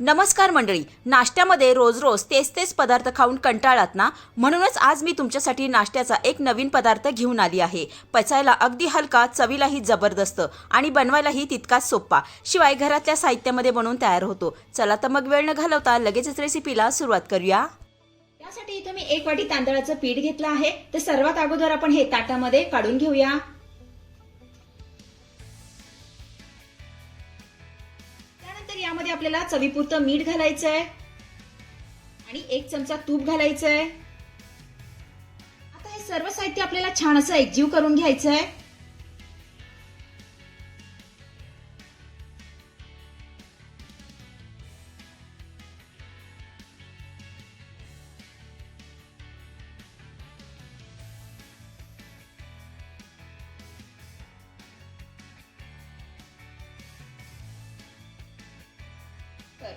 नमस्कार मंडळी. नाश्त्यामध्ये रोज रोज तेच तेच पदार्थ खाऊन कंटाळात ना? म्हणूनच आज मी तुमच्यासाठी नाश्त्याचा एक नवीन पदार्थ घेऊन आली आहे. पचायला अगदी हलका चवीलाही जबरदस्त आणि बनवायलाही तितकाच सोप्पा. शिवाय घरातल्या साहित्यामध्ये बनवून तयार होतो. चला तर मग वेळ न घालवता लगेचच रेसिपीला सुरुवात करूया. त्यासाठी इथं मी एक वाटी तांदळाचं पीठ घेतलं आहे. तर सर्वात अगोदर आपण हे ताटामध्ये काढून घेऊया. त्यानंतर आपल्याला चवीपुरतं मीठ घालायचं आहे आणि एक चमचा तूप घालायचं आहे आता हे सर्व साहित्य आपल्याला छान असं एकजीव करून घ्यायचं आहे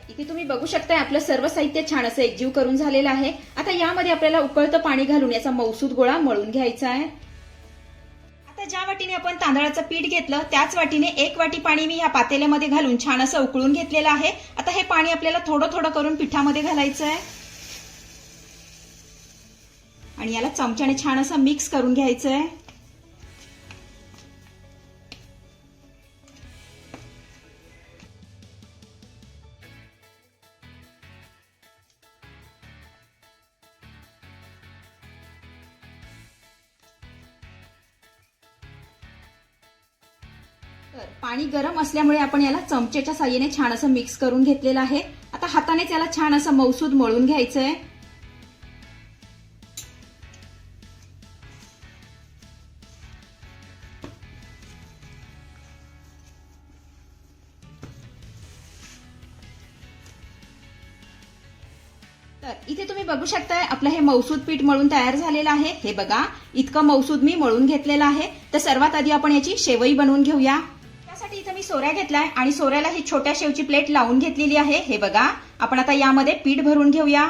इथे तुम्ही बघू शकताय आपलं सर्व साहित्य छान असं एकजीव करून झालेलं आहे. आता यामध्ये आपल्याला उकळतं पाणी घालून याचा मौसूद गोळा मळून घ्यायचा आहे. आता ज्या वाटीने आपण तांदळाचं पीठ घेतलं त्याच वाटीने एक वाटी पाणी मी या पातेल्यामध्ये घालून छान असं उकळून घेतलेलं आहे. आता हे पाणी आपल्याला थोडं थोडं करून पिठामध्ये घालायचं आहे. आणि याला चमच्याने छान असं मिक्स करून घ्यायचं आहे. तर पाणी गरम असल्यामुळे आपण याला चमचेच्या साह्याने छान असं मिक्स करून घेतलेलं आहे. आता हातानेच याला छान असं मौसूद मळून घ्यायचं आहे तर इथे तुम्ही बघू शकताय आपलं हे मौसूद पीठ मळून तयार झालेलं आहे. हे बघा इतकं मौसूद मी मळून घेतलेलं आहे. तर सर्वात आधी आपण याची शेवई बनवून घेऊया. सोऱ्या घेतलाय आणि सोऱ्याला ही छोट्या शेवची प्लेट लावून घेतलेली आहे. हे बघा आपण आता यामध्ये पीठ भरून घेऊया.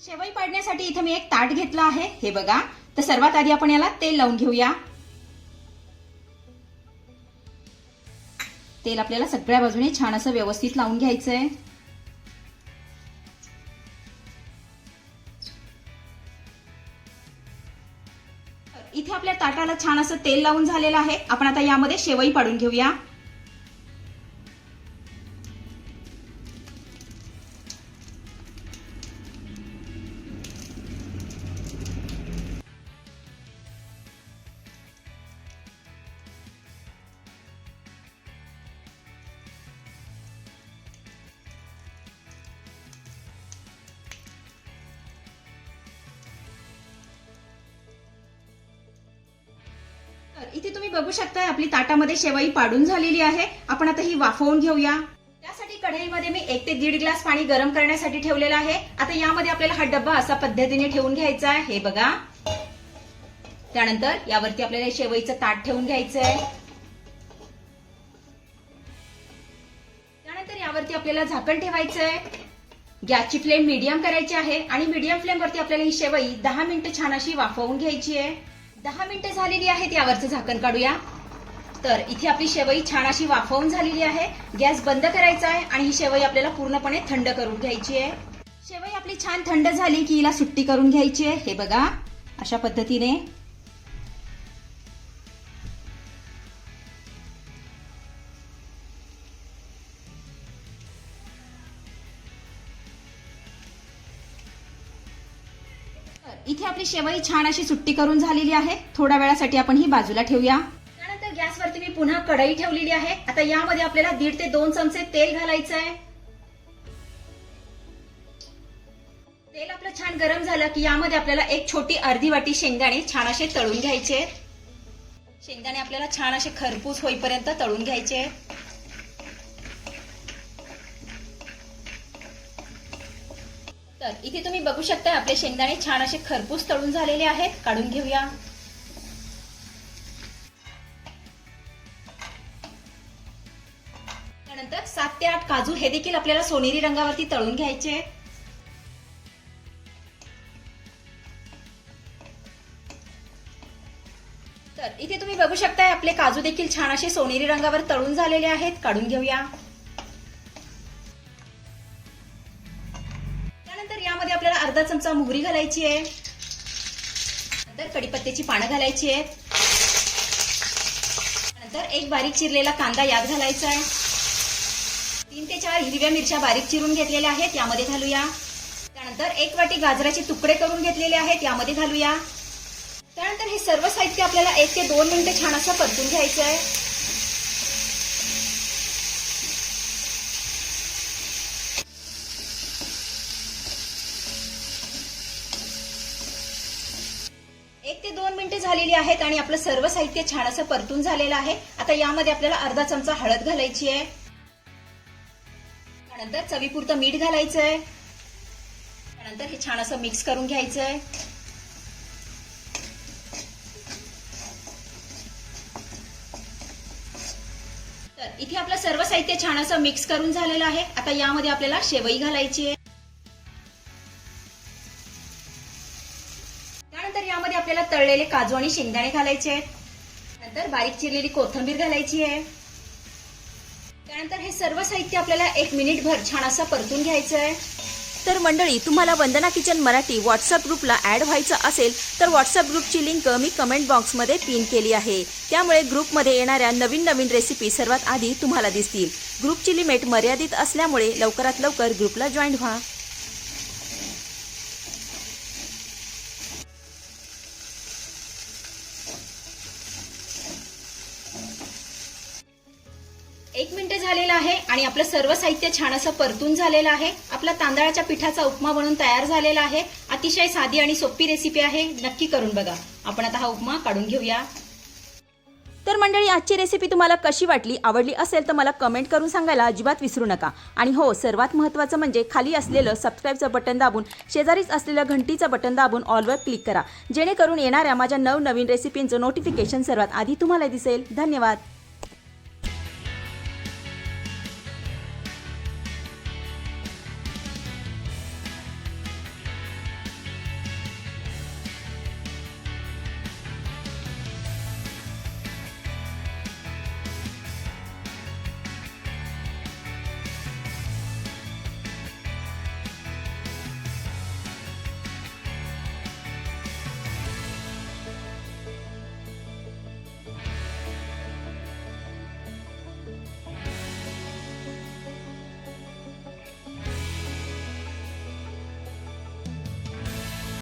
शेवई पाडण्यासाठी इथे मी एक ताट घेतलं आहे. हे बघा तर सर्वात आधी आपण याला तेल लावून घेऊया. तेल आपल्याला सगळ्या बाजूने छान असं व्यवस्थित लावून घ्यायचंय. इथे आपल्या ताटाला छान असं तेल लावून झालेलं आहे. आपण आता यामध्ये शेवई पाडून घेऊया. इथे तुम्ही बघू शकताय आपली ताटामध्ये शेवई पाडून झालेली आहे. आपण आता ही वाफवून घेऊया. त्यासाठी कढईमध्ये मी एक ते दीड ग्लास पाणी गरम करण्यासाठी ठेवलेलं आहे. आता यामध्ये आपल्याला हा डब्बा असा पद्धतीने ठेवून घ्यायचा आहे. हे बघा. त्यानंतर यावरती आपल्याला शेवईचं ताट ठेवून घ्यायचं आहे त्यानंतर यावरती आपल्याला झाकण ठेवायचं आहे गॅसची फ्लेम मीडियम करायची आहे आणि मीडियम फ्लेम वरती आपल्याला ही शेवई दहा मिनिटं छान अशी वाफवून घ्यायची आहे. दहा मिनिटं झालेली आहेत यावरचं झाकण काढूया. तर इथे आपली शेवई छान अशी वाफवून झालेली आहे. गॅस बंद करायचा आहे आणि ही शेवई आपल्याला पूर्णपणे थंड करून घ्यायची आहे. शेवई आपली छान थंड झाली की हिला सुट्टी करून घ्यायची आहे. हे बघा अशा पद्धतीने इथे आपली शेवई छान अशी सुट्टी करून झालेली आहे. थोड्या वेळासाठी आपण ही बाजूला ठेवूया. त्यानंतर गॅसवरती मी पुन्हा कढई ठेवलेली आहे. आता यामध्ये आपल्याला दीड ते दोन चमचे तेल घालायचं आहे. तेल आपलं छान गरम झालं की यामध्ये आपल्याला एक छोटी अर्धी वाटी शेंगदाणे छान असे तळून घ्यायचे. शेंगदाणे आपल्याला छान असे खरपूस होईपर्यंत तळून घ्यायचे. तर इथे तुम्ही बघू शकता आपले शेंगदाणे छान असे खरपूस तळून झालेले आहेत. काढून घेऊया. त्यानंतर सात ते आठ काजू हे देखील आपल्याला सोनेरी रंगावरती तळून घ्यायचे तर इथे तुम्ही बघू शकताय आपले काजू देखील छान असे सोनेरी रंगावर तळून झालेले आहेत. काढून घेऊया. मोहरी घालायची आहे. नंतर कडीपत्त्याची पानं घालायची आहेत. नंतर एक बारीक चिरलेला कांदा यात घालायचा आहे. तीन ते चार हिरव्या मिरच्या बारीक चिरून घेतलेल्या आहेत यामध्ये घालूया. त्यानंतर एक वाटी गाजराचे तुकडे करून घेतलेले आहेत यामध्ये घालूया. त्यानंतर हे सर्व साहित्य आपल्याला एक ते दोन मिनिटं छान असं परतून घ्यायचं आहे. एक ते दोन मिनिटे झालेली आहेत आणि आपलं सर्व साहित्य छान असं परतून झालेलं आहे. आता यामध्ये आपल्याला अर्धा चमचा हळद घालायची आहे. त्यानंतर चवीपुरतं मीठ घालायचं आहे त्यानंतर हे छान असं मिक्स करून घ्यायचं आहे तर इथे आपलं सर्व साहित्य छान असं मिक्स करून झालेलं आहे. आता यामध्ये आपल्याला शेवई घालायची आहे. यामध्ये आपल्याला तळलेले काजू आणि शेंगदाणे घालायचे आहेत. नंतर बारीक चिरलेली कोथिंबीर घालायची आहे. त्यानंतर हे सर्व साहित्य आपल्याला एक मिनिटभर छान असं परतून घ्यायचं आहे. तर मंडळी तुम्हाला वंदना किचन मराठी व्हॉट्सअप ग्रुपला ॲड व्हायचं असेल तर व्हॉट्सअप ग्रुपची लिंक मी कमेंट बॉक्समध्ये पिन केली आहे. त्यामुळे ग्रुपमध्ये येणाऱ्या नवीन नवीन रेसिपी सर्वात आधी तुम्हाला दिसतील. ग्रुपची लिमिट मर्यादित असल्यामुळे लवकरात लवकर ग्रुपला जॉईन व्हा. एक मिनिट झालेलं आहे आणि आपलं सर्व साहित्य छान असं परतून झालेलं आहे. आपला तांदळाच्या पिठाचा उपमा बनून तयार झालेला आहे. अतिशय साधी आणि सोपी रेसिपी आहे. नक्की करून बघा. आपण आता हा उपमा काढून घेऊया. तर मंडळी आजची रेसिपी तुम्हाला कशी वाटली आवडली असेल तर मला कमेंट करून सांगायला अजिबात विसरू नका. आणि हो सर्वात महत्त्वाचं म्हणजे खाली असलेलं सबस्क्राईबचं बटन दाबून शेजारीच असलेलं घंटीचं बटन दाबून ऑलवर क्लिक करा. जेणेकरून येणाऱ्या माझ्या नवनवीन रेसिपींचं नोटिफिकेशन सर्वात आधी तुम्हाला दिसेल. धन्यवाद.